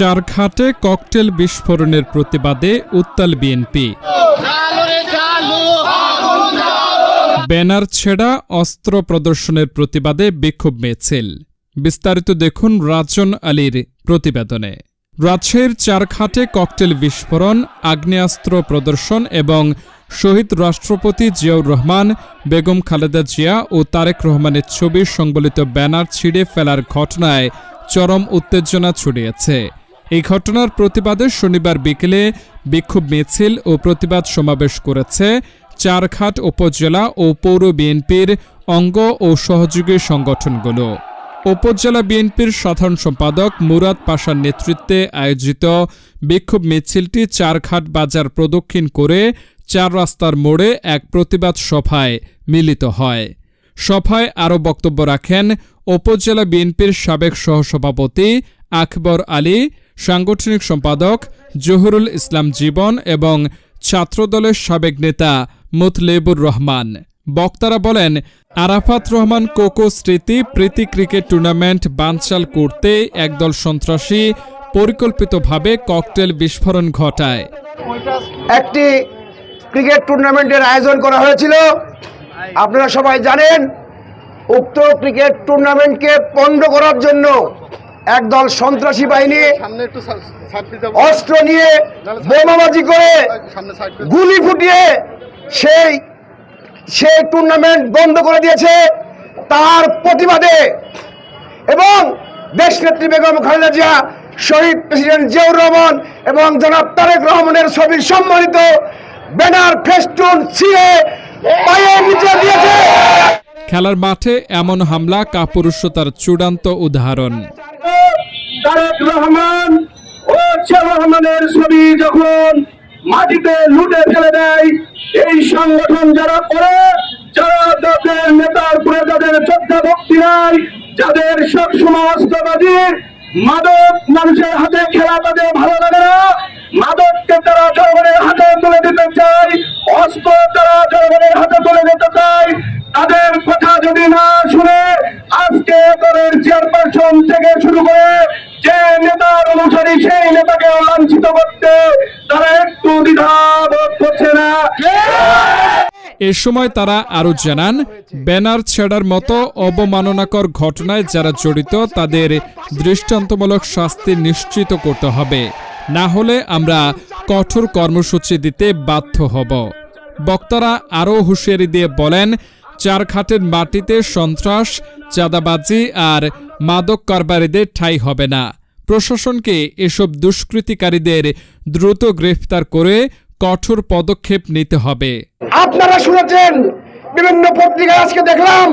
চারঘাটে cocktail বিস্ফোরণের প্রতিবাদে উত্তাল বিএনপি। ব্যানার ছেড়া অস্ত্র প্রদর্শনের প্রতিবাদে বিক্ষোভ মিছিল। বিস্তারিত দেখুন রাজন আলীর প্রতিবেদনে। রাজশাহীর চারঘাটে ককটেল বিস্ফোরণ, আগ্নেয়াস্ত্র প্রদর্শন এবং শহীদ রাষ্ট্রপতি জিয়াউর রহমান, বেগম খালেদা জিয়া ও তারেক রহমানের ছবির সংবলিত ব্যানার ছিঁড়ে ফেলার ঘটনায় চরম উত্তেজনা ছড়িয়েছে। এই ঘটনার প্রতিবাদে শনিবার বিকেলে বিক্ষোভ মিছিল ও প্রতিবাদ সমাবেশ করেছে চারঘাট উপজেলা ও পৌর বিএনপির অঙ্গ ও সহযোগী সংগঠনগুলো। উপজেলা বিএনপির সাধারণ সম্পাদক মুরাদ পাশার নেতৃত্বে আয়োজিত বিক্ষোভ মিছিলটি চারঘাট বাজার প্রদক্ষিণ করে চার রাস্তার মোড়ে এক প্রতিবাদ সভায় মিলিত হয়। সভায় আরও বক্তব্য রাখেন উপজেলা বিএনপির সাবেক সহসভাপতি আকবর আলী সাংগঠনিক সম্পাদক জহুরুল ইসলাম জীবন এবং ছাত্রদলের সাবেক নেতা মুতলেবুর রহমান। বক্তারা বলেন, আরাফাত রহমান কোকো স্মৃতি প্রীতি ক্রিকেট টুর্নামেন্ট বানচাল করতে একদল সন্ত্রাসী পরিকল্পিতভাবে ককটেল বিস্ফোরণ ঘটায়। একটি ক্রিকেট টুর্নামেন্টের আয়োজন করা হয়েছিল। আপনারা সবাই জানেন, উক্ত ক্রিকেট টুর্নামেন্টকে পণ্ড করার জন্য একদল সন্ত্রাসী বাহিনী অস্ত্র নিয়ে বোমাবাজি করে গুলি ফুটিয়ে সেই সেই টুর্নামেন্ট বন্ধ করে দিয়েছে তার প্রতিবাদে। এবং দেশনেত্রী বেগম খালেদা জিয়া শহীদ প্রেসিডেন্ট জিয়াউর রহমান এবং জনাব তারেক রহমানের ছবি সম্মানিত ব্যানার ফেস্টুন ছিঁড়ে পায়ে নিচে দিয়েছে। খেলার মাঠে এমন হামলা কাপুরুষতার চূড়ান্ত উদাহরণ। তারেক রহমান ও জিয়া রহমানের ছবি যখন মাটিতে লুটে ফেলে দেয়, এই সংগঠন যারা করে, যারা তাদের নেতার উপরে যাদের শ্রদ্ধা ভক্তি নাই, যাদের সবসময় অস্ত্রবাদী, মাদক মানুষের হাতে খেলা তাদের ভালো লাগে না। মাদককে তারা জনগণের হাতে তুলে দিতে চায়, অস্ত্র তারা জনগণের হাতে তুলে দিতে চায়। তাদের কথা যদি না শুনে আজকে দলের চেয়ারপারসন থেকে শুরু করে যে নেতার অনুসারী সেই নেতাকে লাঞ্ছিত করতে তারা একটু দ্বিধাবোধ করছে না। এ সময় তারা আরও জানান, ব্যানার ছেড়ার মতো অবমাননাকর ঘটনায় যারা জড়িত, তাদের দৃষ্টান্তমূলক শাস্তি নিশ্চিত করতে হবে। না হলে আমরা কঠোর কর্মসূচি দিতে বাধ্য হব। বক্তারা আরও হুঁশিয়ারি দিয়ে বলেন চারঘাটের মাটিতে সন্ত্রাস, চাঁদাবাজি আর মাদক কারবারিদের ঠাঁই হবে না। প্রশাসনকে এসব দুষ্কৃতিকারীদের দ্রুত গ্রেফতার করে কঠোর পদক্ষেপ নিতে হবে। আপনারা শুনেছেন, বিভিন্ন পত্রিকায় আজকে দেখলাম,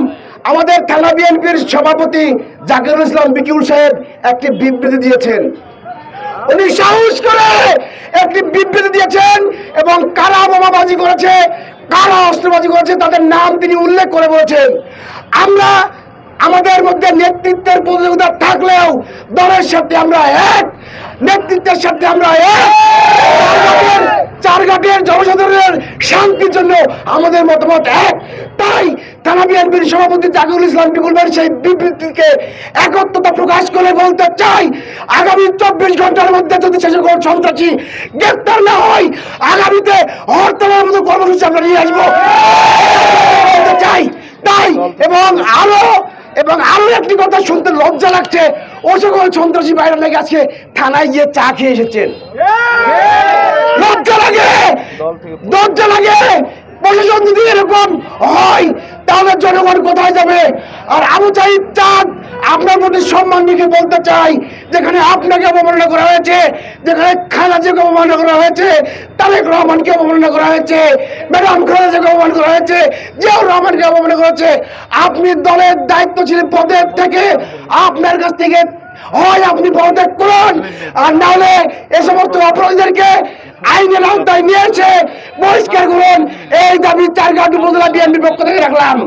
আমাদের থানা বিএনপির সভাপতি জাকিরুল ইসলাম বিকিউল সাহেব একটি বিবৃতি দিয়েছেন। উনি সাহস করে একটি বিবৃতি দিয়েছেন এবং কারা বোমাবাজি করেছে কারা অস্ত্রবাজি করেছে তাদের নাম তিনি উল্লেখ করে বলেছেন। আমরা আমাদের মধ্যে নেতৃত্বের প্রতিযোগিতা থাকলেও দলের সাথে আমরা এক, নেতৃত্বের সাথে আমরা এক। চারঘাটের জনসাধারণের শান্তির জন্য আমাদের মতামত এক। তাই থানা বিএনপির সভাপতি জাকিরুল ইসলাম ভাই সেই বিবৃতিকে একত্রতা প্রকাশ করে বলতে চাই আগামী চব্বিশ ঘণ্টার মধ্যে যদি শেষ কোন সন্ত্রাসী গ্রেপ্তার না হয় আগামীতে হরতালের মতো কর্মসূচি আমরা নিয়ে আসব। চাই তাই এবং আরও এবং আরও একটি কথা শুনতে লজ্জা লাগছে ও সকল সন্ত্রাসী বাইরে নাকি আজকে থানায় গিয়ে চা খেয়ে এসেছেন। লজ্জা লাগে লজ্জা লাগে প্রশাসন যদি এরকম হয় তাহলে জনগণ কোথায় যাবে? আর আবু চাহিদ চাঁদ, আপনার প্রতি সম্মান রেখে বলতে চাই, যেখানে আপনাকে অবমাননা করা হয়েছে, যেখানে খালাজিকে অবমাননা করা হয়েছে, তারেক রহমানকে অবমাননা করা হয়েছে, ম্যাডাম খালাজিকে অবমান করা হয়েছে, জিয়াউর রহমানকে অবমাননা করা হয়েছে। আপনি দলের দায়িত্ব দায়িত্বশীল পদের থেকে আপনার কাছ থেকে হয় আপনি পদত্যাগ করুন, আর নাহলে এ সমস্ত অপরাধীদেরকে আইনের আওতায় নিয়ে এসে বহিষ্কার করুন। এই দাবি চার গাঁট উপজেলা বিএনপির পক্ষ থেকে রাখলাম।